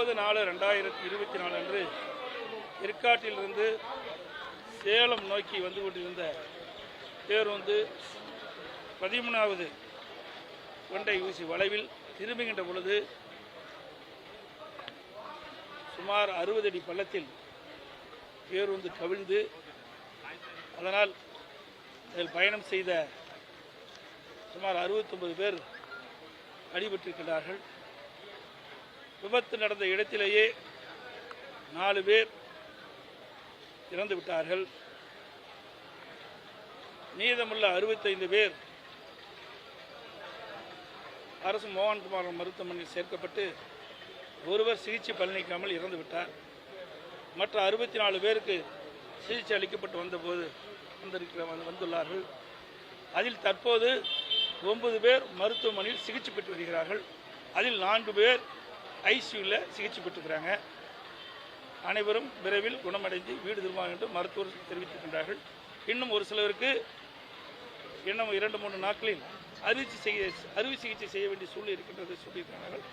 முப்பது நாலு ரெண்டாயிரத்தி இருபத்தி நாலு அன்று ஏற்காட்டிலிருந்து சேலம் நோக்கி வந்து கொண்டிருந்த பேருந்து பதிமூணாவது கொண்டை ஊசி வளைவில் திரும்புகின்ற பொழுது சுமார் அறுபது அடி பள்ளத்தில் பேருந்து கவிழ்ந்து அதனால் அதில் பயணம் செய்த சுமார் 69 பேர் அடிபட்டிருக்கிறார்கள் விபத்து நடந்த இடத்திலேயே நாலு பேர் இறந்து விட்டார்கள். மீதமுள்ள அறுபத்தைந்து பேர் அரசு மோகன்குமார் மருத்துவமனையில் சேர்க்கப்பட்டு ஒருவர் சிகிச்சை பலனிக்காமல் இறந்து விட்டார். மற்ற அறுபத்தி நாலு பேருக்கு சிகிச்சை அளிக்கப்பட்டு வந்தபோது வந்திருக்கிற வந்துள்ளார்கள். அதில் தற்போது ஒன்பது பேர் மருத்துவமனையில் சிகிச்சை பெற்று வருகிறார்கள். அதில் நான்கு பேர் ஐசியூவில் சிகிச்சை பெற்றுக்கிறாங்க. அனைவரும் விரைவில் குணமடைந்து வீடு திரும்புவாங்க என்று மருத்துவர் தெரிவித்திருக்கின்றார்கள். இன்னும் ஒரு சிலருக்கு இன்னும் இரண்டு மூன்று நாட்களில் அறுவை செய்ய அறுவை சிகிச்சை செய்ய வேண்டிய சூழ்நிலை இருக்கின்றது சொல்லியிருக்கிறார்கள்.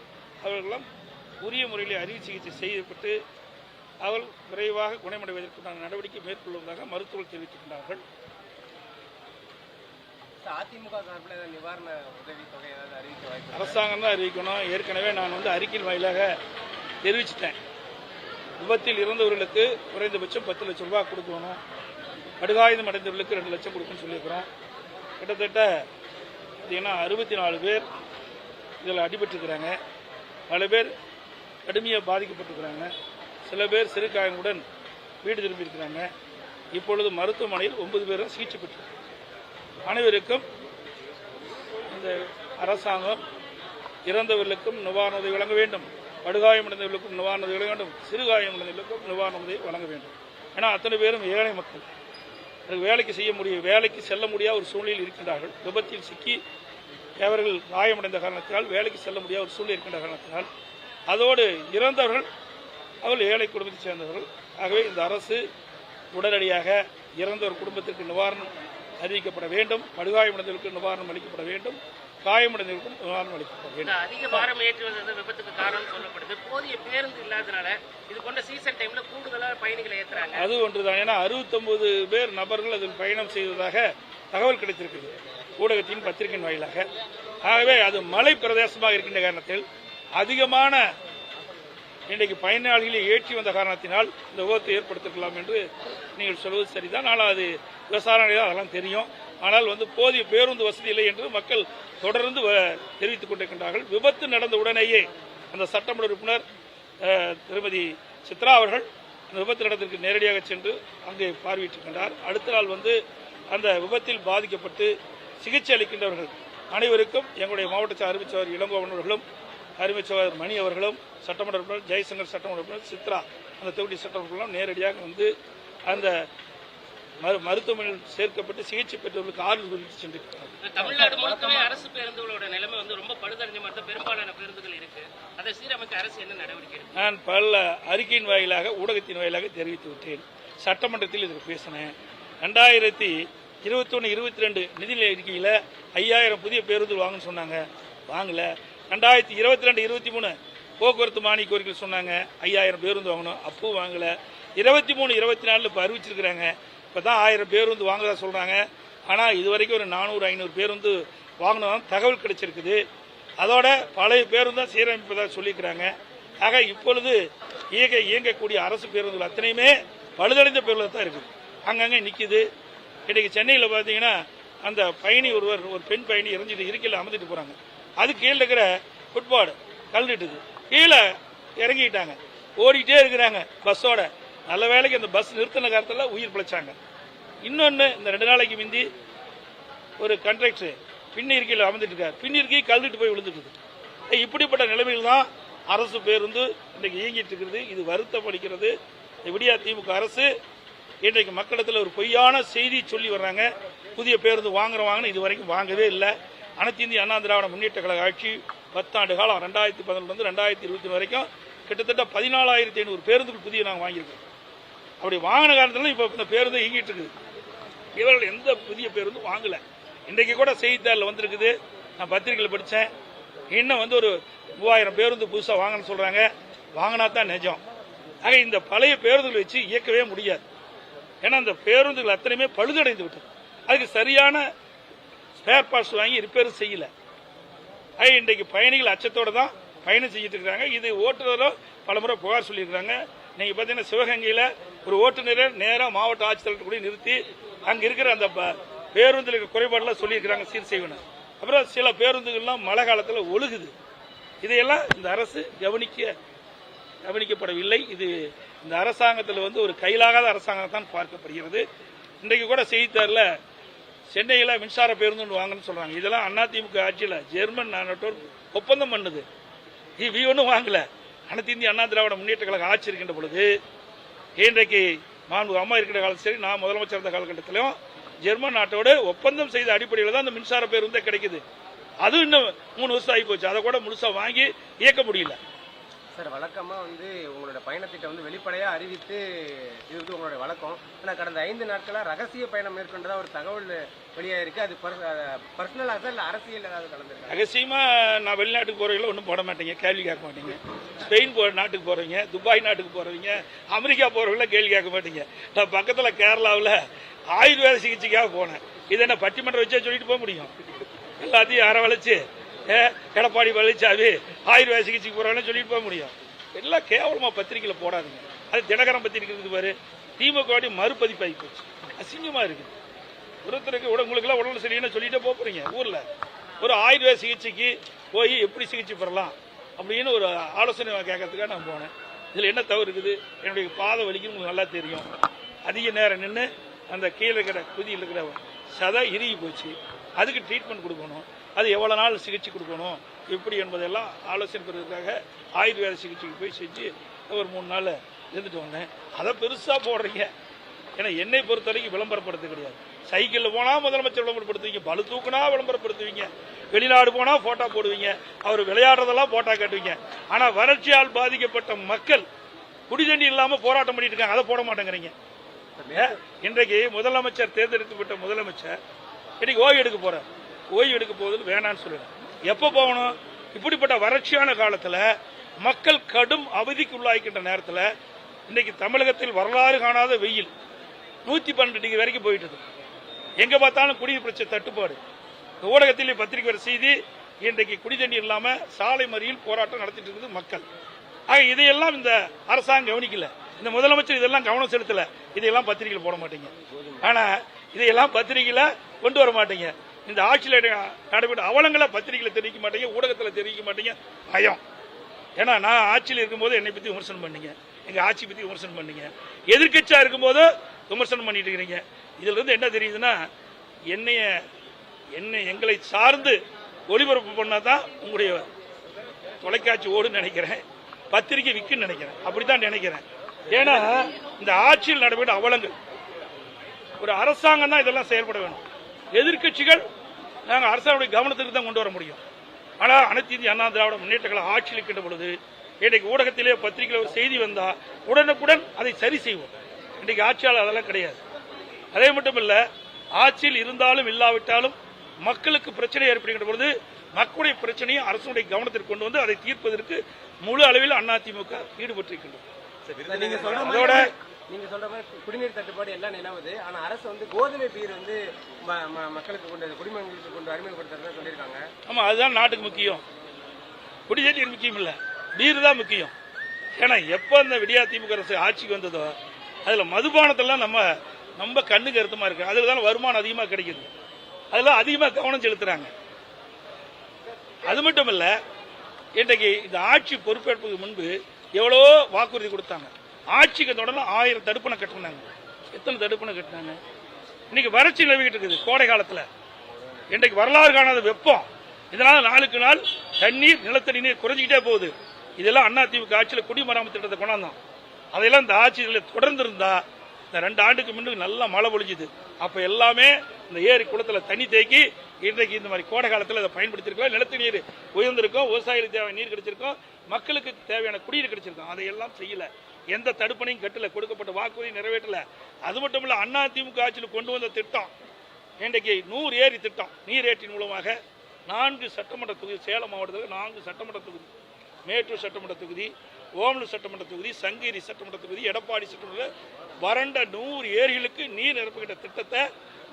அவர்களெல்லாம் உரிய முறையில் அறுவை சிகிச்சை செய்யப்பட்டு அவர்கள் விரைவாக குணமடைவதற்குண்டான நடவடிக்கை மேற்கொள்வதாக மருத்துவர்கள் தெரிவித்திருக்கிறார்கள் அதிமுக சார்பில் ஏதாவது நிவாரண உதவி தொகை ஏதாவது அறிவிக்க வாய்ப்பு இருக்கா? அரசாங்கம் தான் அறிவிக்கணும். ஏற்கனவே நான் வந்து அறிக்கையின் வாயிலாக தெரிவிச்சிட்டேன். விபத்தில் இறந்தவர்களுக்கு குறைந்தபட்சம் பத்து லட்சம் ரூபாய் கொடுக்கணும். படுகாயுதம் அடைந்தவர்களுக்கு ரெண்டு லட்சம் கொடுக்கணும்னு சொல்லியிருக்கிறோம். கிட்டத்தட்ட பார்த்தீங்கன்னா அறுபத்தி நாலு பேர் இதில் அடிபட்டிருக்கிறாங்க. பல பேர் கடுமையாக பாதிக்கப்பட்டிருக்கிறாங்க. சில பேர் சிறு காயங்களுடன் வீடு திரும்பியிருக்கிறாங்க. இப்பொழுது மருத்துவமனையில் ஒன்பது பேரும் சிகிச்சை பெற்று அனைவருக்கும் இந்த அரசாங்கம் இறந்தவர்களுக்கும் நிவாரண உதவி வழங்க வேண்டும். படுகாயமடைந்தவர்களுக்கும் நிவாரண உதவி வழங்க வேண்டும். சிறுகாயமடைந்தவர்களுக்கும் நிவாரண உதவி வழங்க வேண்டும். ஏன்னா அத்தனை பேரும் ஏழை மக்கள். வேலைக்கு செய்ய முடியும் வேலைக்கு செல்ல முடியாத ஒரு சூழ்நிலையில் இருக்கின்றார்கள். விபத்தில் சிக்கி அவர்கள் காயமடைந்த காரணத்தினால் வேலைக்கு செல்ல முடியாத ஒரு சூழ்நிலை இருக்கின்ற காரணத்தினால் அதோடு இறந்தவர்கள் அவர்கள் ஏழை குடும்பத்தைச் சேர்ந்தவர்கள். ஆகவே இந்த அரசு உடனடியாக இறந்தவர் குடும்பத்திற்கு நிவாரணம் அறிவிக்கப்பட வேண்டும். படுகாயமடைந்தவர்களுக்கு நிவாரணம் அளிக்கப்பட வேண்டும். காயமடைந்தவர்களுக்கும் நிவாரணம் அளிக்கப்பட வேண்டும். அதிக பாரம் ஏற்றுவது வந்து விபத்துக்கு காரணம் சொல்லப்படுது. போதிய பேருந்து இல்லாதனால இது கொண்ட சீசன் டைம்ல கூடுதலா பயணிகளை ஏத்துறாங்க. அது ஒன்றுதான். ஏன்னா அறுபத்தொன்பது பேர் நபர்கள் அதில் பயணம் செய்ததாக தகவல் கிடைத்திருக்குது ஊடகத்தின் பத்திரிகையின் வாயிலாக. ஆகவே அது மலை பிரதேசமாக இருக்கின்ற காரணத்தில் அதிகமான இன்றைக்கு பயனாளிகளை ஏற்றி வந்த காரணத்தினால் இந்த விபத்தை ஏற்படுத்திருக்கலாம் என்று நீங்கள் சொல்வது சரிதான். ஆனால் அது விசாரணையில் அதெல்லாம் தெரியும். ஆனால் வந்து போதிய பேருந்து வசதி இல்லை என்று மக்கள் தொடர்ந்து வ- தெரிவித்துக் கொண்டிருக்கின்றார்கள். விபத்து நடந்த உடனேயே அந்த சட்டமன்ற உறுப்பினர் திருமதி சித்ரா அவர்கள் அந்த விபத்து நடத்திற்கு நேரடியாக சென்று அங்கே பார்வையிட்டிருக்கின்றார். அடுத்த நாள் வந்து அந்த விபத்தில் பாதிக்கப்பட்டு சிகிச்சை அளிக்கின்றவர்கள் அனைவருக்கும் எங்களுடைய மாவட்ட அறிவிச்சவர் இளங்கோவன் அவர்களும் அறிவிச்சவர் மணி அவர்களும் சட்டமன்ற உறுப்பினர் ஜெயசங்கர் சட்டமன்ற உறுப்பினர் சித்ரா அந்த தொகுதி சட்டமன்றம் நேரடியாக வந்து அந்த மரு- மருத்துவமனையில் சேர்க்கப்பட்டு சிகிச்சை பெற்றவர்களுக்கு ஆறுதல் தெரிவித்து சென்றிருக்கிறார்கள். தமிழ்நாடு முழுக்கவே அரசு பேருந்துகளோட நிலைமை வந்து ரொம்ப பழுதடைஞ்ச மாதிரி தான் பெரும்பாலான பேருந்துகள் இருக்கு. அதை சீரமைக்க அரசு என்ன நடவடிக்கை எடுக்கும்? நான் பல அறிக்கையின் வாயிலாக ஊடகத்தின் வாயிலாக தெரிவித்து விட்டேன். சட்டமன்றத்தில் இதுக்கு பேசினேன். ரெண்டாயிரத்தி இருபத்தொன்று இருபத்தி ரெண்டு நிதி அறிக்கையில் ஐயாயிரம் புதிய பேருந்து வாங்கன்னு சொன்னாங்க. வாங்கல. ரெண்டாயிரத்தி இருபத்தி ரெண்டு இருபத்தி மூணு போக்குவரத்து மானிய கோரிக்கை சொன்னாங்க. ஐயாயிரம் பேருந்து வாங்கணும். அப்போ வாங்கல. இருபத்தி மூணு இருபத்தி நாலில் இப்போ அறிவிச்சிருக்கிறாங்க. இப்போ தான் ஆயிரம் பேருந்து வாங்குறதா சொல்கிறாங்க ஆனால் இது வரைக்கும் ஒரு நானூறு ஐநூறு பேருந்து வாங்கினோம் தகவல் கிடைச்சிருக்குது. அதோட பழைய பேருந்து தான் சீரமைப்பதாக சொல்லியிருக்கிறாங்க ஆக இப்பொழுது இயங்க இயங்கக்கூடிய அரசு பேருந்துகள் அத்தனையுமே பழுதடைந்த பேருந்து தான் இருக்குது. அங்கங்கே நிற்கிது இன்றைக்கு சென்னையில் பார்த்தீங்கன்னா அந்த பயணி ஒருவர் ஒரு பெண் பயணி இறஞ்சிட்டு இருக்கையில் அமர்ந்துட்டு போகிறாங்க அது கீழே இருக்கிற ஃபுட்பாடு கல்லிட்டுது கீழே இறங்கிட்டாங்க. ஓடிக்கிட்டே இருக்கிறாங்க பஸ்ஸோட. நல்ல வேலைக்கு அந்த பஸ் நிறுத்தின காலத்தில் உயிர் பிழைச்சாங்க. இன்னொன்று இந்த ரெண்டு நாளைக்கு முந்தி ஒரு கண்ட்ராக்டர் பின் இருக்கையில் அமர்ந்துட்டு இருக்கார் பின் இருக்கை போய் விழுந்துட்டு இப்படிப்பட்ட நிலைமையில் தான் அரசு பேருந்து இன்றைக்கு இயங்கிட்டு இருக்கிறது இது வருத்தம் அளிக்கிறது. விடியா திமுக அரசு இன்றைக்கு மக்களிடத்தில் ஒரு பொய்யான செய்தி சொல்லி வர்றாங்க. புதிய பேருந்து வாங்குறோம் வாங்கின இது வரைக்கும் வாங்கவே இல்லை. அனைத்து இந்திய அண்ணா திராவிட முன்னேற்ற கழக ஆட்சி பத்தாண்டு காலம் ரெண்டாயிரத்தி பதினொன்று ரெண்டாயிரத்தி இருபத்தி வரைக்கும் கிட்டத்தட்ட பதினாலாயிரத்தி ஐநூறு பேருந்துகள் புதிய நாங்கள் வாங்கியிருக்கோம். அப்படி வாங்கின காரணத்தில் இப்போ இந்த பேருந்து இயங்கிட்டு இருக்குது. இவர்கள் எந்த புதிய பேருந்தும் வாங்கல. இன்றைக்கு கூட செய்தித்தாளில் வந்திருக்குது. நான் பத்திரிகையில் படித்தேன் இன்னும் வந்து ஒரு மூவாயிரம் பேருந்து புதுசாக வாங்கன்னு சொல்கிறாங்க வாங்கினா தான் நிஜம். ஆக இந்த பழைய பேருந்துகளை வச்சு இயக்கவே முடியாது. ஏன்னா அந்த பேருந்துகள் அத்தனையுமே பழுதடைந்து விட்டது. அதுக்கு சரியான ஸ்பேர் பார்ட்ஸ் வாங்கி ரிப்பேர் செய்யல. இன்றைக்கு பயணிகள் அச்சத்தோடு தான் பயணம் செஞ்சுட்டு இருக்காங்க. இது ஓட்டுநரும் பலமுறை புகார் சொல்லியிருக்காங்க நீங்கள் பார்த்தீங்கன்னா சிவகங்கையில் ஒரு ஓட்டுநரை நேராக மாவட்ட ஆட்சித்தலைவர் கூட நிறுத்தி அங்கே இருக்கிற அந்த ப- பேருந்தில் இருக்கிற குறைபாடெல்லாம் சொல்லியிருக்கிறாங்க சீர் செய்வன அப்புறம் சில பேருந்துகள்லாம் மழை காலத்தில் ஒழுகுது. இதையெல்லாம் இந்த அரசு கவனிக்க கவனிக்கப்படவில்லை. இது இந்த அரசாங்கத்தில் வந்து ஒரு கையிலாகாத அரசாங்கம் தான் பார்க்கப்படுகிறது. இன்றைக்கு கூட செய்தித்தாளில் சென்னையில் மின்சார பேருந்து வாங்கன்னு சொல்கிறாங்க இதெல்லாம் அதிமுக ஆட்சியில் ஜெர்மன் நாட்டோர் ஒப்பந்தம் பண்ணுது. வி ஒன்றும் வாங்கலை. அனைத்து இந்திய அண்ணா திராவிட முன்னேற்ற கழகம் ஆட்சி இருக்கின்ற பொழுது இன்றைக்கு மாண்பு அம்மா இருக்கிற காலத்தில் சரி நான் முதலமைச்சர் இருந்த காலகட்டத்திலும் ஜெர்மன் நாட்டோடு ஒப்பந்தம் செய்த அடிப்படையில் தான் அந்த மின்சார பேருந்தே கிடைக்குது. அதுவும் இன்னும் மூணு வருஷம் ஆகி போச்சு. அதை கூட முழுசாக வாங்கி இயக்க முடியல. சார் வழக்கமாக வந்து உங்களோட பயணத்திட்ட வந்து வெளிப்படையாக அறிவித்து இது வந்து உங்களோட வழக்கம். ஆனால் கடந்த ஐந்து நாட்களாக ரகசிய பயணம் மேற்கொண்டதாக ஒரு தகவல் வெளியாயிருக்கு. அது பர்சனலாக சார் இல்லை அரசியல் ஏதாவது கலந்துருக்கு? ரகசியமாக நான் வெளிநாட்டுக்கு போகிறீங்களோ ஒன்றும் போட மாட்டீங்க. கேள்வி கேட்க மாட்டீங்க. ஸ்பெயின் போ நாட்டுக்கு போகிறவங்க துபாய் நாட்டுக்கு போகிறவங்க அமெரிக்கா போகிறவங்கள கேள்வி கேட்க மாட்டீங்க. நான் பக்கத்தில் கேரளாவில் ஆயுர்வேத சிகிச்சைக்காக போனேன். இதை என்ன பட்டிமன்றம் வச்சே சொல்லிட்டு போக முடியும்? எல்லாத்தையும் அரவழைச்சு எடப்பாடி பழனிசாமி ஆயுர்வேத சிகிச்சைக்கு போறவங்க சொல்லிட்டு போக முடியும். எல்லாம் கேவலமா பத்திரிக்கையில் போடாதுங்க. அது தினகரன் பத்திரிக்கை இருக்குது பாரு. திமுக மறுபதிப்பாகி போச்சு. அசிங்கமா இருக்குது. ஒருத்தருக்கு உட- உங்களுக்கெல்லாம் உடம்பு சரியில்லைன்னு சொல்லிட்டு போக போறீங்க ஊர்ல. ஒரு ஆயுர்வேத சிகிச்சைக்கு போய் எப்படி சிகிச்சை பெறலாம் அப்படின்னு ஒரு ஆலோசனை கேட்கறதுக்காக நான் போனேன். இதுல என்ன தவறு இருக்குது? என்னுடைய பாதை வலிக்குன்னு உங்களுக்கு நல்லா தெரியும். அதிக நேரம் நின்று அந்த கீழே இருக்கிற குதியில் இருக்கிற சதை இறுகி போச்சு. அதுக்கு ட்ரீட்மெண்ட் கொடுக்கணும். அது எவ்வளோ நாள் சிகிச்சை கொடுக்கணும் எப்படி என்பதெல்லாம் ஆலோசனை பெறுவதற்காக ஆயுர்வேத சிகிச்சைக்கு போய் செஞ்சு ஒரு மூணு நாள் இருந்துட்டு வந்தேன். அதை பெருசாக போடுறீங்க. ஏன்னா என்னை பொறுத்த வரைக்கும் விளம்பரப்படுத்த கிடையாது. சைக்கிளில் போனால் முதலமைச்சர் விளம்பரப்படுத்துவீங்க பலு தூக்குனா விளம்பரப்படுத்துவீங்க வெளிநாடு போனால் போட்டோ போடுவீங்க அவர் விளையாடுறதெல்லாம் போட்டோ காட்டுவீங்க. ஆனால் வறட்சியால் பாதிக்கப்பட்ட மக்கள் குடிதண்ணி இல்லாமல் போராட்டம் பண்ணிட்டு இருக்காங்க. அதை போட மாட்டேங்கிறீங்க. இன்றைக்கு முதலமைச்சர் விட்ட முதலமைச்சர் இன்னைக்கு ஓய்வு எடுக்க போறார். ஓய்வு எடுக்க போவதில் வேணான்னு சொல்லுவேன். எப்போ போகணும்? இப்படிப்பட்ட வறட்சியான காலத்தில் மக்கள் கடும் அவதிக்கு உள்ளாகிக்கின்ற நேரத்தில் இன்னைக்கு தமிழகத்தில் வரலாறு காணாத வெயில் நூற்றி பன்னெண்டு டிகிரி வரைக்கும் போயிட்டு எங்கே பார்த்தாலும் குடிநீர் பிரச்சனை தட்டுப்பாடு. ஊடகத்திலே பத்திரிக்கை வர செய்தி இன்றைக்கு குடிதண்ணீர் இல்லாமல் சாலை மறியல் போராட்டம் நடத்திட்டு இருக்குது மக்கள். ஆக இதையெல்லாம் இந்த அரசாங்கம் கவனிக்கல. இந்த முதலமைச்சர் இதெல்லாம் கவனம் செலுத்தலை. இதையெல்லாம் பத்திரிகையில் போட மாட்டீங்க. ஆனால் இதையெல்லாம் பத்திரிகையில் கொண்டு வர மாட்டீங்க. இந்த ஆட்சியில் நடைபெற்ற அவலங்களை பத்திரிகையில் தெரிவிக்க மாட்டீங்க ஊடகத்தில் தெரிவிக்க மாட்டீங்க? பயம். ஏன்னா நான் ஆட்சியில் இருக்கும்போது என்னை பற்றி விமர்சனம் பண்ணீங்க. எங்கள் ஆட்சி பற்றி விமர்சனம் பண்ணீங்க. எதிர்கட்சியாக இருக்கும்போது விமர்சனம் பண்ணிட்டு இருக்கிறீங்க. இதிலிருந்து என்ன தெரியுதுன்னா என்னைய என்னை எங்களை சார்ந்து ஒளிபரப்பு பண்ணால் தான் உங்களுடைய தொலைக்காட்சி ஓடுன்னு நினைக்கிறேன். பத்திரிகை விக்குன்னு நினைக்கிறேன். அப்படித்தான் நினைக்கிறேன். ஏன்னா இந்த ஆட்சியில் நடைபெற்ற அவலங்கள். ஒரு அரசாங்கம் தான் இதெல்லாம் செயல்பட வேணும். எதிர்க்கட்சிகள் நாங்கள் அரசாங்களுடைய கவனத்துக்கு தான் கொண்டு வர முடியும். ஆனால் அனைத்து இந்திய அண்ணா திராவிட முன்னேற்ற கழக ஆட்சியில் இருக்கின்ற பொழுது இன்றைக்கு ஊடகத்திலே பத்திரிகையில் ஒரு செய்தி வந்தா உடனுக்குடன் அதை சரி செய்வோம். இன்றைக்கு ஆட்சியாளர் அதெல்லாம் கிடையாது. அதே மட்டும் இல்ல ஆட்சியில் இருந்தாலும் இல்லாவிட்டாலும் மக்களுக்கு பிரச்சனை ஏற்படுகின்ற பொழுது மக்களுடைய பிரச்சனையை அரசுடைய கவனத்திற்கு கொண்டு வந்து அதை தீர்ப்பதற்கு முழு அளவில் அதிமுக ஈடுபட்டிருக்கின்றது. நீங்கள் சொல்கிற மாதிரி குடிநீர் தட்டுப்பாடு எல்லாம் நிலவுது. ஆனால் அரசு வந்து கோதுமை பீர் வந்து ம- ம- மக்களுக்கு கொண்டு குடிமகங்களுக்கு கொண்டு அறிமுகப்படுத்துறதா சொல்லியிருக்காங்க. ஆமாம் அதுதான் நாட்டுக்கு முக்கியம். குடிநீர் முக்கியம் இல்லை. பீர் தான் முக்கியம். ஏன்னா எப்போ அந்த விடியா திமுக அரசு ஆட்சிக்கு வந்ததோ அதில் மதுபானத்தெல்லாம் நம்ம ரொம்ப கண்ணு கருத்தமாக இருக்கு. அதில் தான் வருமானம் அதிகமாக கிடைக்குது. அதெல்லாம் அதிகமாக கவனம் செலுத்துகிறாங்க அது மட்டும் இல்லை இன்றைக்கு இந்த ஆட்சி பொறுப்பேற்பதற்கு முன்பு எவ்வளோ வாக்குறுதி கொடுத்தாங்க. ஆட்சிக்கு தொடர்ந்து ஆயிரம் தடுப்பணை கட்டினாங்க. எத்தனை தடுப்பணை கட்டினாங்க? இன்னைக்கு வறட்சி நிலவிக்கிட்டு இருக்குது கோடை காலத்தில். இன்றைக்கு வரலாறு காணாத வெப்பம். இதனால் நாளுக்கு நாள் தண்ணீர் நிலத்தடி நீர் குறைஞ்சிக்கிட்டே போகுது. இதெல்லாம் அண்ணா திமுக ஆட்சியில் குடிமராமத்து திட்டத்தை கொண்டாந்தோம். அதையெல்லாம் இந்த ஆட்சியில் தொடர்ந்து இருந்தா இந்த ரெண்டு ஆண்டுக்கு முன்னுக்கு நல்லா மழை பொழிஞ்சுது. அப்போ எல்லாமே இந்த ஏரி குளத்தில் தண்ணி தேக்கி இன்றைக்கு இந்த மாதிரி கோடை காலத்தில் அதை பயன்படுத்திருக்கலாம். நிலத்தடி நீர் உயர்ந்திருக்கும் விவசாயிகளுக்கு தேவையான நீர் கிடைச்சிருக்கோம் மக்களுக்கு தேவையான குடிநீர் கிடைச்சிருக்கோம். அதையெல்லாம் செய்யலை. எந்த தடுப்பணையும் கட்டல கொடுக்கப்பட்ட வாக்குறுதி நிறைவேற்றல. அது மட்டும் இல்ல அண்ணா திமுக ஆட்சியில் கொண்டு வந்த திட்டம் இன்றைக்கு நூறு ஏரி திட்டம் நீர் ஏற்றின் மூலமாக நான்கு சட்டமன்ற தொகுதி சேலம் மாவட்டத்தில் நான்கு சட்டமன்ற தொகுதி மேட்டூர் சட்டமன்ற தொகுதி ஓமலூர் சட்டமன்ற தொகுதி சங்ககிரி சட்டமன்ற தொகுதி எடப்பாடி சட்டமன்ற வறண்ட நூறு ஏரிகளுக்கு நீர் நிரப்புகின்ற திட்டத்தை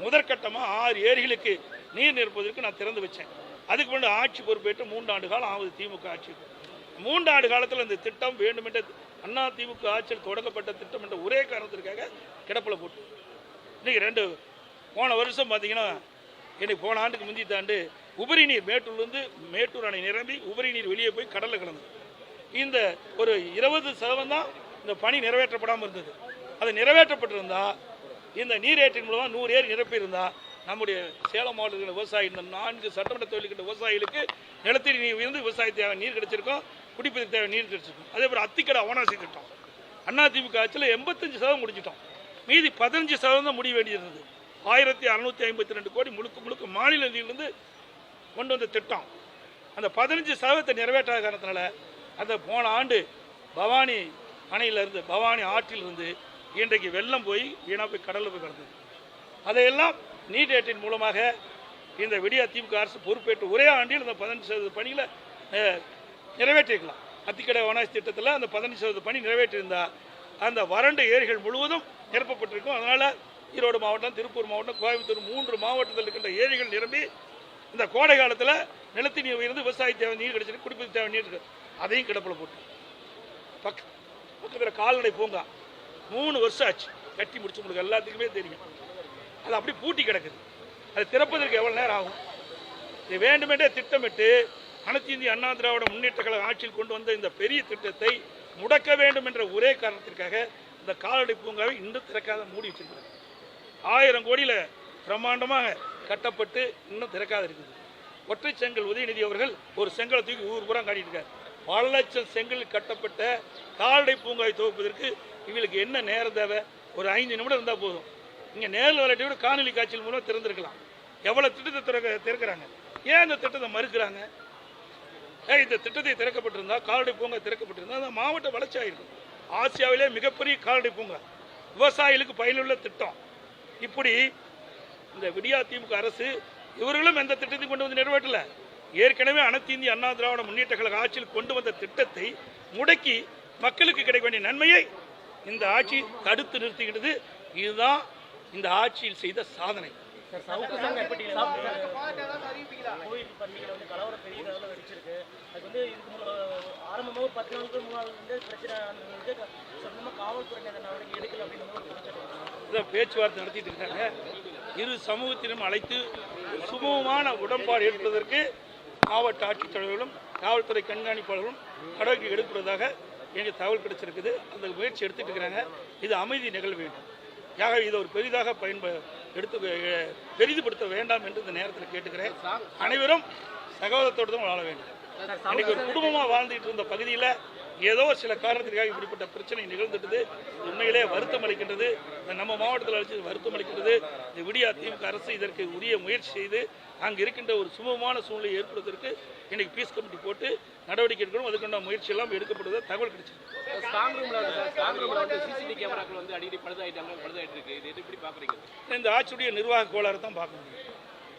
முதற்கட்டமாக ஆறு ஏரிகளுக்கு நீர் நிரப்புவதற்கு நான் திறந்து வச்சேன். அதுக்கு முன்னாடி ஆட்சி பொறுப்பேற்று மூன்றாண்டு காலம் ஆகுது திமுக ஆட்சி மூன்று ஆண்டு காலத்தில் இந்த திட்டம் வேண்டுமென்ற அண்ணா திமுக ஆட்சியில் தொடங்கப்பட்ட திட்டம் என்ற ஒரே காரணத்திற்காக கிடப்பில் போட்டு. இன்றைக்கி ரெண்டு போன வருஷம் பார்த்தீங்கன்னா எனக்கு போன ஆண்டுக்கு முந்தி தாண்டு உபரி நீர் மேட்டூர்லேருந்து மேட்டூர் அணை நிரம்பி உபரி நீர் வெளியே போய் கடலில் கிடந்தது இந்த ஒரு இருபது சதவீதம் தான் இந்த பணி நிறைவேற்றப்படாமல் இருந்தது. அது நிறைவேற்றப்பட்டிருந்தால் இந்த நீரேற்றின் மூலமாக நூறு ஏர் நிரப்பியிருந்தால் நம்முடைய சேலம் மாவட்டத்தில் விவசாயி இந்த நான்கு சட்டமன்ற தொழில்கிட்ட விவசாயிகளுக்கு நிலத்தடி நீர் உயர்ந்து விவசாயத்தையாக நீர் கிடைச்சிருக்கோம். குடிப்பதற்கு தேவை நீர் கிடைச்சிருக்கும் அதே போல் அத்திக்கடை அவனாசி திட்டம் அண்ணா திமுக ஆட்சியில் எண்பத்தஞ்சு சதவீதம் முடிச்சிட்டோம் மீதி பதினஞ்சு சதவீதம் தான் முடிய வேண்டியிருந்தது ஆயிரத்தி அறநூற்றி ஐம்பத்தி ரெண்டு கோடி முழுக்க முழுக்க மாநில நிதியிலிருந்து கொண்டு வந்த திட்டம். அந்த பதினஞ்சு சதவீதத்தை நிறைவேற்றாத காரணத்தினால அந்த போன ஆண்டு பவானி அணையிலிருந்து பவானி ஆற்றிலிருந்து இன்றைக்கு வெள்ளம் போய் வீணாக போய் கடலில் போய் கிடந்தது. அதையெல்லாம் நீட் ஏற்றின் மூலமாக இந்த விடியா திமுக அரசு பொறுப்பேற்று ஒரே ஆண்டில் இந்த பதினஞ்சு சதவீத பணிகளை நிறைவேற்றிருக்கலாம் அத்திக்கடை வனாசி திட்டத்தில் அந்த பதினஞ்சு சதவீத பணி நிறைவேற்றியிருந்தா அந்த வறண்ட ஏரிகள் முழுவதும் நிரப்பப்பட்டிருக்கும். அதனால் ஈரோடு மாவட்டம் திருப்பூர் மாவட்டம் கோயம்புத்தூர் மூன்று மாவட்டத்தில் இருக்கின்ற ஏரிகள் நிரம்பி இந்த கோடை காலத்தில் நிலத்தி நீர் உயர்ந்து விவசாய தேவை நீர் கிடைச்சிருக்கு குடிப்பது தேவை நீர் அதையும் கிடப்பில் போட்டு. பக்க பக்கத்தில் கால்நடை பூங்கா. மூணு வருஷம் ஆச்சு. கட்டி முடிச்சு உங்களுக்கு எல்லாத்துக்குமே தெரியும். அது அப்படி பூட்டி கிடக்குது. அது திறப்பதற்கு எவ்வளோ நேரம் ஆகும்? இது வேண்டுமென்றே திட்டமிட்டு அனைத்து இந்திய அண்ணா திராவிட முன்னேற்ற கழக ஆட்சியில் கொண்டு வந்த இந்த பெரிய திட்டத்தை முடக்க வேண்டும் என்ற ஒரே காரணத்திற்காக இந்த கால்நடை பூங்காவை இன்னும் திறக்காத மூடி வச்சிருக்கிறாங்க. ஆயிரம் கோடியில் பிரம்மாண்டமாக கட்டப்பட்டு இன்னும் திறக்காத இருக்குது ஒற்றை செங்கல் உதயநிதி அவர்கள் ஒரு செங்கலை தூக்கி ஊர் பூரா காட்டிட்டு பல லட்சம் செங்கல் கட்டப்பட்ட கால்நடை பூங்காவை துவப்பதற்கு இவங்களுக்கு என்ன நேரம் தேவை? ஒரு ஐந்து நிமிடம் இருந்தால் போதும். இங்கே நேரில் விளையாட்டை விட காணொலி காட்சியில் மூலம் திறந்திருக்கலாம். எவ்வளோ திட்டத்தை திறக்க திறக்கிறாங்க? ஏன் அந்த திட்டத்தை மறுக்கிறாங்க? இந்த திட்டத்தை திறக்கப்பட்டிருந்தா கால்நடை பூங்கா திறக்கப்பட்டிருந்தா அந்த மாவட்ட வளர்ச்சி ஆகிருக்கும் ஆசியாவிலே மிகப்பெரிய கால்நடை பூங்கா. விவசாயிகளுக்கு பயனுள்ள திட்டம். இப்படி இந்த விடியா திமுக அரசு இவர்களும் எந்த திட்டத்தையும் கொண்டு வந்து நிறைவேற்றல. ஏற்கனவே அனைத்து இந்திய அண்ணா திராவிட முன்னேற்ற கழக ஆட்சியில் கொண்டு வந்த திட்டத்தை முடக்கி மக்களுக்கு கிடைக்க வேண்டிய நன்மையை இந்த ஆட்சி தடுத்து நிறுத்துகிறது இதுதான் இந்த ஆட்சியில் செய்த சாதனை. சவுக்கு சங்க கோயில் பண்டிகையில் வந்து கலவரம் பெரிய அளவில் வெடிச்சிருக்கு. அது வந்து இதுக்கு முன்ன- ஆரம்பமா ஒரு பத்து நாளுக்கு முன்னாள் வந்து பிரச்சனை வந்து சொந்தமாக காவல்துறையினர் நடவடிக்கை எடுக்கல அப்படின்னு பேச்சுவார்த்தை நடத்திட்டு இருக்காங்க. இரு சமூகத்திலும் அழைத்து சுமூகமான உடன்பாடு ஏற்படுவதற்கு மாவட்ட ஆட்சித்தலைவர்களும் காவல்துறை கண்காணிப்பாளர்களும் நடவடிக்கை எடுப்பதாக எனக்கு தகவல் கிடைச்சிருக்குது. அந்த முயற்சி எடுத்துட்டு இருக்கிறாங்க. இது அமைதி நிகழ வேண்டும் ஆக இதை ஒரு பெரிதாக பயன்ப எடுத்து பெரிதுபடுத்த வேண்டாம் என்று இந்த நேரத்தில் கேட்டுக்கிறேன். அனைவரும் சகோதரத்தோடு தான் வாழ வேண்டும். இன்னைக்கு ஒரு குடும்பமாக வாழ்ந்துட்டு இருந்த பகுதியில் ஏதோ சில காரணத்திற்காக இப்படிப்பட்ட பிரச்சனை நிகழ்ந்துட்டது. உண்மையிலே வருத்தம் அளிக்கின்றது. நம்ம மாவட்டத்தில் அளிச்சது வருத்தம் அளிக்கின்றது. இந்த விடியா திமுக அரசு இதற்கு உரிய முயற்சி செய்து அங்கு இருக்கின்ற ஒரு சுமூகமான சூழ்நிலையை ஏற்படுவதற்கு இன்னைக்கு பீஸ் கமிட்டி போட்டு நடவடிக்கை எடுக்கணும். அதுக்குண்ட முயற்சி எல்லாம் எடுக்கப்படுவதாக தகவல் பாக்குறீங்க? இந்த ஆட்சியுடைய நிர்வாக கோளாறு தான் பார்க்க முடியும்.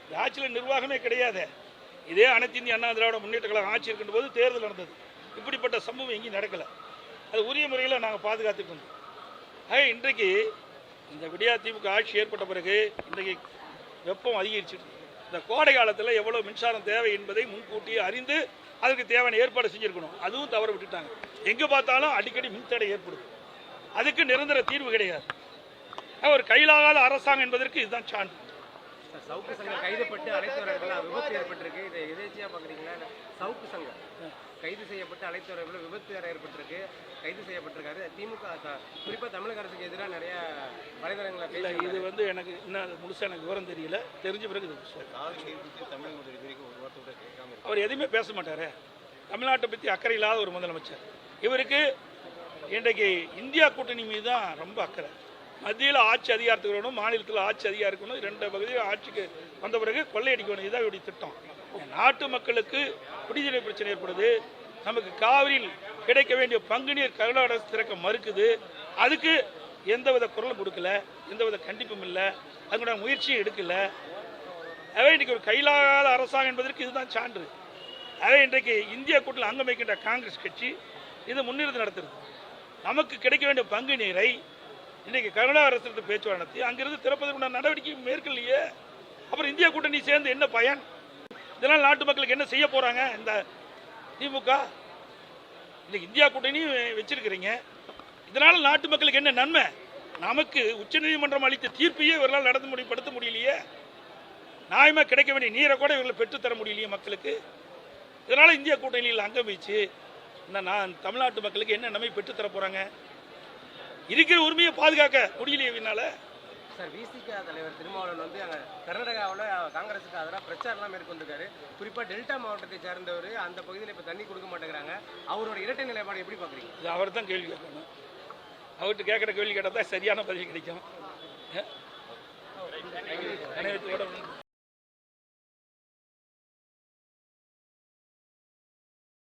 இந்த ஆட்சியில் நிர்வாகமே கிடையாது. இதே அனைத்து இந்திய அண்ணா திராவிட முன்னேற்ற கழகம் ஆட்சி இருக்கின்ற போது தேர்தல் நடந்தது. இப்படிப்பட்ட சம்பவம் எங்கேயும் நடக்கலை. அது உரிய முறையில் நாங்கள் பாதுகாத்துட்டு இருந்தோம் ஆக இன்றைக்கு இந்த விடியா திமுக ஆட்சி ஏற்பட்ட பிறகு இன்றைக்கு வெப்பம் அதிகரிச்சிட்டு இந்த கோடை காலத்தில் எவ்வளோ மின்சாரம் தேவை என்பதை முன்கூட்டியே அறிந்து அதுக்கு தேவையான ஏற்பாடு செஞ்சுருக்கணும். அதுவும் தவற விட்டுட்டாங்க. எங்கே பார்த்தாலும் அடிக்கடி மின்தடை ஏற்படுது அதுக்கு நிரந்தர தீர்வு கிடையாது. ஒரு கையிலாகாத அரசாங்கம் என்பதற்கு இதுதான் சான்று. சவுக்கு சங்கம் கைதுப்பட்டு அழைத்து வரவர்கள் விபத்து ஏற்பட்டிருக்கு. இதை எதேச்சியா பாக்குறீங்களா? இல்ல சவுக்கு சங்கம் கைது செய்யப்பட்டு அழைத்து வரவர்கள் விபத்து வேற ஏற்பட்டிருக்கு. கைது செய்யப்பட்டிருக்காரு. திமுக த- குறிப்பா தமிழக அரசுக்கு எதிராக நிறைய வலைதளங்களை இல்லை பேசி இது வந்து எனக்கு இன்னும் அது முழுசாக எனக்கு விவரம் தெரியல. தெரிஞ்ச பிறகு. தமிழக. அவர் எதுவுமே பேச மாட்டாரே. தமிழ்நாட்டை பற்றி அக்கறை இல்லாத ஒரு முதலமைச்சர். இவருக்கு இன்றைக்கு இந்தியா கூட்டணி மீது தான் ரொம்ப அக்கறை. மத்தியில் ஆட்சி அதிகாரத்துக்கு வரணும் மாநிலத்தில் ஆட்சி அதிகாரம் இருக்கணும் ரெண்டு பகுதியில் ஆட்சிக்கு வந்த பிறகு கொள்ளையடிக்கணும் இதுதான் இவருடைய திட்டம். நாட்டு மக்களுக்கு குடிநீர் பிரச்சனை ஏற்படுது. நமக்கு காவிரியில் கிடைக்க வேண்டிய பங்கு நீர் கர்நாடக அரசு திறக்க மறுக்குது. அதுக்கு எந்தவித குரலும் கொடுக்கல. எந்தவித கண்டிப்பும் இல்லை. அதுக்குடைய முயற்சியும் எடுக்கல. அவை இன்றைக்கு ஒரு கையிலாகாத அரசாங்கம் என்பதற்கு இதுதான் சான்று. அவை இன்றைக்கு இந்திய கூட்டில் அங்கம் வைக்கின்ற காங்கிரஸ் கட்சி இது முன்னிறுத்தி நடத்துறது. நமக்கு கிடைக்க வேண்டிய பங்கு நீரை இன்றைக்கு கர்நாடக அரசு பேச்சுவார்த்தை நடத்தி அங்கிருந்து திறப்பதற்குண்டான நடவடிக்கை மேற்கொள்ளையே. அப்புறம் இந்தியா கூட்டணி சேர்ந்து என்ன பயன்? இதனால் நாட்டு மக்களுக்கு என்ன செய்ய போகிறாங்க இந்த திமுக இன்னைக்கு இந்தியா கூட்டணி வச்சிருக்கிறீங்க. இதனால் நாட்டு மக்களுக்கு என்ன நன்மை? நமக்கு உச்சநீதிமன்றம் அளித்த தீர்ப்பையே இவர்களால் நடந்து முடிப்படுத்த முடியலையே. நியாயமா கிடைக்க வேண்டிய நீரை கூட இவர்களை பெற்றுத்தர முடியலையே மக்களுக்கு. இதனால் இந்தியா கூட்டணியில் அங்கம் வச்சு. இந்த நான் தமிழ்நாட்டு மக்களுக்கு என்ன நன்மை பெற்றுத்தர போகிறாங்க இருக்கிற உரிமையை பாதுகாக்க முடியலையே என்னால் சார் விசிக தலைவர் திருமாவளவன் வந்து அங்க கர்நாடகாவில் காங்கிரஸுக்கு ஆதரவாக பிரச்சாரம்லாம் மேற்கொண்டிருக்காரு. குறிப்பா டெல்டா மாவட்டத்தை சேர்ந்தவர் அந்த பகுதியில் இப்போ தண்ணி கொடுக்க மாட்டேங்கிறாங்க. அவரோட இரட்டை நிலைப்பாடு எப்படி பாக்குறீங்க? இது அவர் தான் கேள்வி கேட்கணும். அவர்கிட்ட கேட்குற கேள்வி கேட்டால் தான் சரியான பதில் கிடைக்கும்.